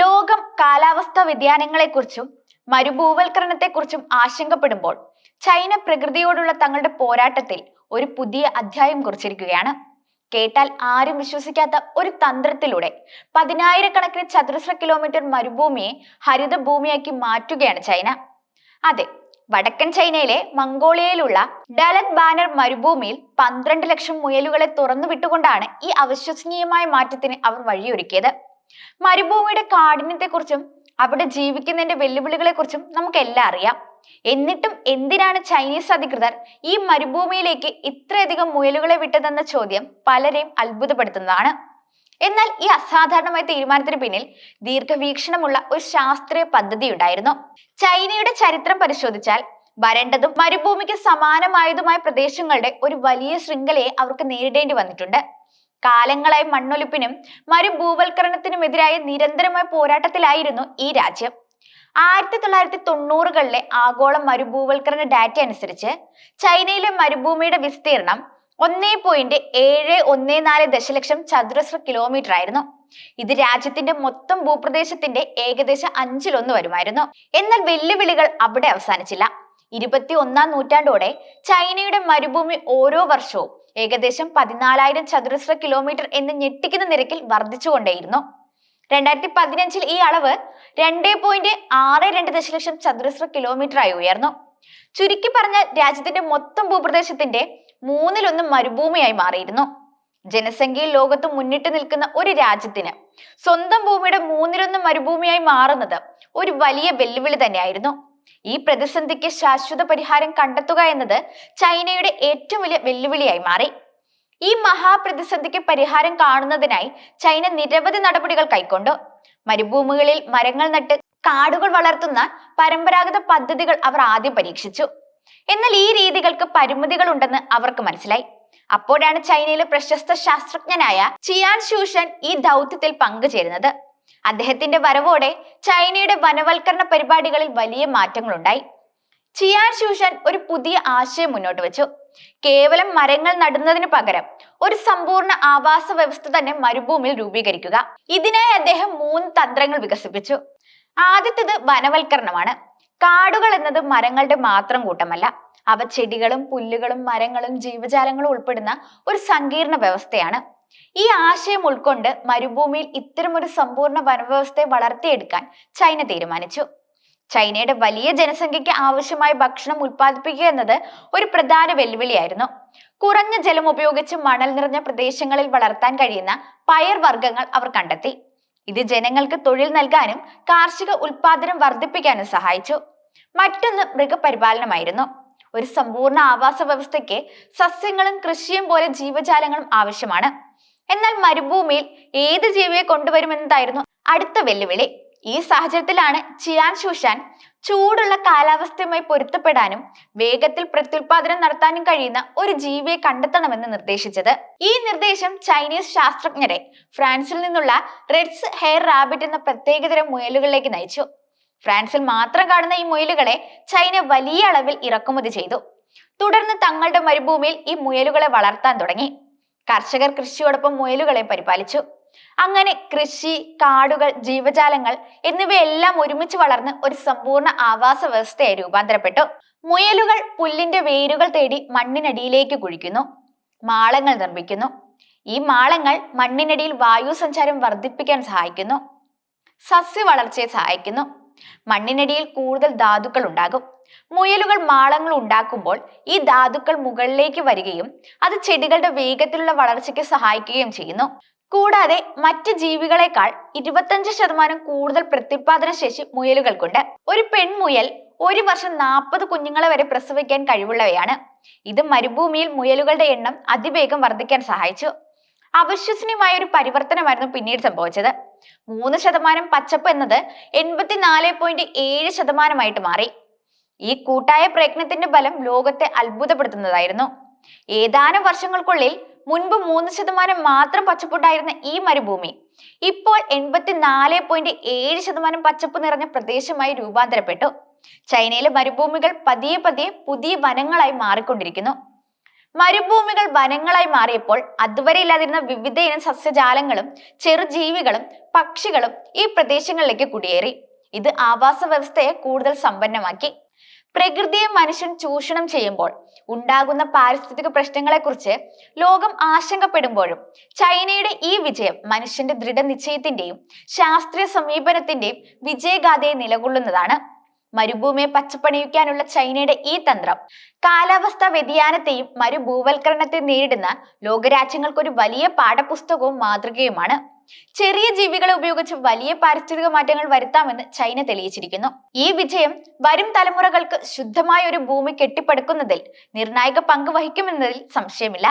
ലോകം കാലാവസ്ഥാ വ്യതിയാനങ്ങളെക്കുറിച്ചും മരുഭൂവൽക്കരണത്തെക്കുറിച്ചും ആശങ്കപ്പെടുമ്പോൾ ചൈന പ്രകൃതിയോടുള്ള തങ്ങളുടെ പോരാട്ടത്തിൽ ഒരു പുതിയ അധ്യായം കുറിച്ചിരിക്കുകയാണ്. കേട്ടാൽ ആരും വിശ്വസിക്കാത്ത ഒരു തന്ത്രത്തിലൂടെ പതിനായിരക്കണക്കിന് ചതുരശ്ര കിലോമീറ്റർ മരുഭൂമിയെ ഹരിത ഭൂമിയാക്കി മാറ്റുകയാണ് ചൈന. അതെ വടക്കൻ ചൈനയിലെ മംഗോളിയയിലുള്ള ഡലത് ബാനർ മരുഭൂമിയിൽ പന്ത്രണ്ട് ലക്ഷം മുയലുകളെ തുറന്നു വിട്ടുകൊണ്ടാണ് ഈ അവിശ്വസനീയമായ മാറ്റത്തിന് അവർ വഴിയൊരുക്കിയത്. മരുഭൂമിയുടെ കാഠിന്യത്തെക്കുറിച്ചും അവിടെ ജീവിക്കുന്നതിന്റെ വെല്ലുവിളികളെക്കുറിച്ചും നമുക്കെല്ലാം അറിയാം. എന്നിട്ടും എന്തിനാണ് ചൈനീസ് അധികൃതർ ഈ മരുഭൂമിയിലേക്ക് ഇത്രയധികം മുയലുകളെ വിട്ടതെന്ന ചോദ്യം പലരെയും അത്ഭുതപ്പെടുത്തുന്നതാണ്. എന്നാൽ ഈ അസാധാരണമായ തീരുമാനത്തിന് പിന്നിൽ ദീർഘവീക്ഷണമുള്ള ഒരു ശാസ്ത്രീയ പദ്ധതി ഉണ്ടായിരുന്നു. ചൈനയുടെ ചരിത്രം പരിശോധിച്ചാൽ വരണ്ടതും മരുഭൂമിക്ക് സമാനമായതുമായ പ്രദേശങ്ങളുടെ ഒരു വലിയ ശൃംഖലയെ അവർക്ക് നേരിടേണ്ടി വന്നിട്ടുണ്ട്. കാലങ്ങളായി മണ്ണൊലിപ്പിനും മരുഭൂവൽക്കരണത്തിനുമെതിരായ നിരന്തരമായ പോരാട്ടത്തിലായിരുന്നു ഈ രാജ്യം. ആയിരത്തി തൊള്ളായിരത്തി തൊണ്ണൂറുകളിലെ ആഗോള മരുഭൂവൽക്കരണ ഡാറ്റ അനുസരിച്ച് ചൈനയിലെ മരുഭൂമിയുടെ വിസ്തീർണം ഒന്നേ പോയിന്റ് ഏഴ് ഒന്നേ നാല് ദശലക്ഷം ചതുരശ്ര കിലോമീറ്റർ ആയിരുന്നു. ഇത് രാജ്യത്തിന്റെ മൊത്തം ഭൂപ്രദേശത്തിന്റെ ഏകദേശം അഞ്ചിലൊന്ന് വരുമായിരുന്നു. എന്നാൽ വെല്ലുവിളികൾ അവിടെ അവസാനിച്ചില്ല. ഇരുപത്തി ഒന്നാം നൂറ്റാണ്ടോടെ ചൈനയുടെ മരുഭൂമി ഓരോ വർഷവും ഏകദേശം പതിനാലായിരം ചതുരശ്ര കിലോമീറ്റർ എന്ന് ഞെട്ടിക്കുന്ന നിരക്കിൽ വർദ്ധിച്ചുകൊണ്ടേയിരുന്നു. രണ്ടായിരത്തി പതിനഞ്ചിൽ ഈ അളവ് രണ്ടേ പോയിന്റ് ആറ് രണ്ട് ദശലക്ഷം ചതുരശ്ര കിലോമീറ്റർ ആയി ഉയർന്നു. ചുരുക്കി പറഞ്ഞാൽ രാജ്യത്തിന്റെ മൊത്തം ഭൂപ്രദേശത്തിന്റെ മൂന്നിലൊന്ന് മരുഭൂമിയായി മാറിയിരുന്നു. ജനസംഖ്യയിൽ ലോകത്ത് മുന്നിട്ട് നിൽക്കുന്ന ഒരു രാജ്യത്തിന് സ്വന്തം ഭൂമിയുടെ മൂന്നിലൊന്ന് മരുഭൂമിയായി മാറുന്നത് ഒരു വലിയ വെല്ലുവിളി തന്നെയായിരുന്നു. ഈ പ്രതിസന്ധിക്ക് ശാശ്വത പരിഹാരം കണ്ടെത്തുക എന്നത് ചൈനയുടെ ഏറ്റവും വലിയ വെല്ലുവിളിയായി മാറി. ഈ മഹാപ്രതിസന്ധിക്ക് പരിഹാരം കാണുന്നതിനായി ചൈന നിരവധി നടപടികൾ കൈക്കൊണ്ടു. മരുഭൂമികളിൽ മരങ്ങൾ നട്ട് കാടുകൾ വളർത്തുന്ന പരമ്പരാഗത പദ്ധതികൾ അവർ ആദ്യം പരീക്ഷിച്ചു. എന്നാൽ ഈ രീതികൾക്ക് പരിമിതികൾ ഉണ്ടെന്ന് അവർക്ക് മനസ്സിലായി. അപ്പോഴാണ് ചൈനയിലെ പ്രശസ്ത ശാസ്ത്രജ്ഞനായ ചിയാൻ ഷൂഷൻ ഈ ദൗത്യത്തിൽ പങ്കുചേരുന്നത്. അദ്ദേഹത്തിന്റെ വരവോടെ ചൈനയുടെ വനവൽക്കരണ പരിപാടികളിൽ വലിയ മാറ്റങ്ങളുണ്ടായി. ചിയാൻ ഷൂഷൻ ഒരു പുതിയ ആശയം മുന്നോട്ട് വെച്ചു. കേവലം മരങ്ങൾ നടുന്നതിന് പകരം ഒരു സമ്പൂർണ ആവാസ വ്യവസ്ഥ തന്നെ മരുഭൂമിയിൽ രൂപീകരിക്കുക. ഇതിനായി അദ്ദേഹം മൂന്ന് തന്ത്രങ്ങൾ വികസിപ്പിച്ചു. ആദ്യത്തേത് വനവൽക്കരണമാണ്. കാടുകൾ എന്നത് മരങ്ങളുടെ മാത്രം കൂട്ടമല്ല. അവ ചെടികളും പുല്ലുകളും മരങ്ങളും ജീവജാലങ്ങളും ഉൾപ്പെടുന്ന ഒരു സങ്കീർണ വ്യവസ്ഥയാണ്. ഈ ആശയം ഉൾക്കൊണ്ട് മരുഭൂമിയിൽ ഇത്തരമൊരു സമ്പൂർണ വനവ്യവസ്ഥയെ വളർത്തിയെടുക്കാൻ ചൈന തീരുമാനിച്ചു. ചൈനയുടെ വലിയ ജനസംഖ്യയ്ക്ക് ആവശ്യമായ ഭക്ഷണം ഉൽപ്പാദിപ്പിക്കുക എന്നത് ഒരു പ്രധാന വെല്ലുവിളിയായിരുന്നു. കുറഞ്ഞ ജലം ഉപയോഗിച്ച് മണൽ നിറഞ്ഞ പ്രദേശങ്ങളിൽ വളർത്താൻ കഴിയുന്ന പയർ വർഗങ്ങൾ അവർ കണ്ടെത്തി. ഇത് ജനങ്ങൾക്ക് തൊഴിൽ നൽകാനും കാർഷിക ഉൽപാദനം വർദ്ധിപ്പിക്കാനും സഹായിച്ചു. മറ്റൊന്ന് മൃഗപരിപാലനമായിരുന്നു. ഒരു സമ്പൂർണ ആവാസ വ്യവസ്ഥയ്ക്ക് സസ്യങ്ങളും കൃഷിയും പോലെ ജീവജാലങ്ങളും ആവശ്യമാണ്. എന്നാൽ മരുഭൂമിയിൽ ഏത് ജീവിയെ കൊണ്ടുവരുമെന്നതായിരുന്നു അടുത്ത വെല്ലുവിളി. ഈ സാഹചര്യത്തിലാണ് ചിയാൻ ഷുഷാൻ ചൂടുള്ള കാലാവസ്ഥയുമായി പൊരുത്തപ്പെടാനും വേഗത്തിൽ പ്രത്യുൽപാദനം നടത്താനും കഴിയുന്ന ഒരു ജീവിയെ കണ്ടെത്തണമെന്ന് നിർദ്ദേശിച്ചത്. ഈ നിർദ്ദേശം ചൈനീസ് ശാസ്ത്രജ്ഞരെ ഫ്രാൻസിൽ നിന്നുള്ള റെഡ്സ് ഹെയർ റാബിറ്റ് എന്ന പ്രത്യേകതരം മുയലുകളിലേക്ക് നയിച്ചു. ഫ്രാൻസിൽ മാത്രം കാണുന്ന ഈ മുയലുകളെ ചൈന വലിയ അളവിൽ ഇറക്കുമതി ചെയ്തു. തുടർന്ന് തങ്ങളുടെ മരുഭൂമിയിൽ ഈ മുയലുകളെ വളർത്താൻ തുടങ്ങി. കർഷകർ കൃഷിയോടൊപ്പം മുയലുകളെ പരിപാലിച്ചു. അങ്ങനെ കൃഷി കാടുകൾ ജീവജാലങ്ങൾ എന്നിവയെല്ലാം ഒരുമിച്ച് വളർന്ന് ഒരു സമ്പൂർണ ആവാസ വ്യവസ്ഥയായി രൂപാന്തരപ്പെട്ടു. മുയലുകൾ പുല്ലിന്റെ വേരുകൾ തേടി മണ്ണിനടിയിലേക്ക് കുഴിക്കുന്നു മാളങ്ങൾ നിർമ്മിക്കുന്നു. ഈ മാളങ്ങൾ മണ്ണിനടിയിൽ വായു സഞ്ചാരം വർദ്ധിപ്പിക്കാൻ സഹായിക്കുന്നു. സസ്യ വളർച്ചയെ സഹായിക്കുന്നു. മണ്ണിനടിയിൽ കൂടുതൽ ധാതുക്കൾ ഉണ്ടാകും. മുയലുകൾ മാളങ്ങൾ ഉണ്ടാക്കുമ്പോൾ ഈ ധാതുക്കൾ മുകളിലേക്ക് വരികയും അത് ചെടികളുടെ വേഗത്തിലുള്ള വളർച്ചയ്ക്ക് സഹായിക്കുകയും ചെയ്യുന്നു. കൂടാതെ മറ്റ് ജീവികളെക്കാൾ ഇരുപത്തഞ്ച് ശതമാനം കൂടുതൽ പ്രത്യുത്പാദന ശേഷി മുയലുകൾക്കുണ്ട്. ഒരു പെൺമുയൽ ഒരു വർഷം നാൽപ്പത് കുഞ്ഞുങ്ങളെ വരെ പ്രസവിക്കാൻ കഴിവുള്ളവയാണ്. ഇത് മരുഭൂമിയിൽ മുയലുകളുടെ എണ്ണം അതിവേഗം വർദ്ധിക്കാൻ സഹായിച്ചു. അവിശ്വസനീയമായ ഒരു പരിവർത്തനമായിരുന്നു പിന്നീട് സംഭവിച്ചത്. മൂന്ന് ശതമാനം പച്ചപ്പ് എന്നത് എൺപത്തിനാല് പോയിന്റ് ഏഴ് ശതമാനമായിട്ട് മാറി. ഈ കൂട്ടായ പ്രയത്നത്തിന്റെ ഫലം ലോകത്തെ അത്ഭുതപ്പെടുത്തുന്നതായിരുന്നു. ഏതാനും വർഷങ്ങൾക്കുള്ളിൽ മുൻപ് മൂന്ന് ശതമാനം മാത്രം പച്ചപ്പുണ്ടായിരുന്ന ഈ മരുഭൂമി ഇപ്പോൾ എൺപത്തിനാല് പോയിന്റ് ഏഴ് ശതമാനം പച്ചപ്പ് നിറഞ്ഞ പ്രദേശമായി രൂപാന്തരപ്പെട്ടു. ചൈനയിലെ മരുഭൂമികൾ പതിയെ പതിയെ പുതിയ വനങ്ങളായി മാറിക്കൊണ്ടിരിക്കുന്നു. മരുഭൂമികൾ വനങ്ങളായി മാറിയപ്പോൾ അതുവരെ ഇല്ലാതിരുന്ന വിവിധ ഇനം സസ്യജാലങ്ങളും ചെറുജീവികളും പക്ഷികളും ഈ പ്രദേശങ്ങളിലേക്ക് കുടിയേറി. ഇത് ആവാസ വ്യവസ്ഥയെ കൂടുതൽ സമ്പന്നമാക്കി. പ്രകൃതിയെ മനുഷ്യൻ ചൂഷണം ചെയ്യുമ്പോൾ ഉണ്ടാകുന്ന പാരിസ്ഥിതിക പ്രശ്നങ്ങളെക്കുറിച്ച് ലോകം ആശങ്കപ്പെടുമ്പോഴും ചൈനയുടെ ഈ വിജയം മനുഷ്യന്റെ ദൃഢനിശ്ചയത്തിന്റെയും ശാസ്ത്രീയ സമീപനത്തിന്റെയും വിജയഗാഥയെ നിലകൊള്ളുന്നതാണ്. മരുഭൂമിയെ പച്ചപ്പണിയിക്കാനുള്ള ചൈനയുടെ ഈ തന്ത്രം കാലാവസ്ഥാ വ്യതിയാനത്തെയും മരുഭൂവൽക്കരണത്തെയും നേരിടുന്ന ലോകരാജ്യങ്ങൾക്കൊരു വലിയ പാഠപുസ്തകവും മാതൃകയുമാണ്. ചെറിയ ജീവികളെ ഉപയോഗിച്ച് വലിയ പാരിസ്ഥിതിക മാറ്റങ്ങൾ വരുത്താമെന്ന് ചൈന തെളിയിച്ചിരിക്കുന്നു. ഈ വിജയം വരും തലമുറകൾക്ക് ശുദ്ധമായ ഒരു ഭൂമി കെട്ടിപ്പടുക്കുന്നതിൽ നിർണായക പങ്ക് വഹിക്കുമെന്നതിൽ സംശയമില്ല.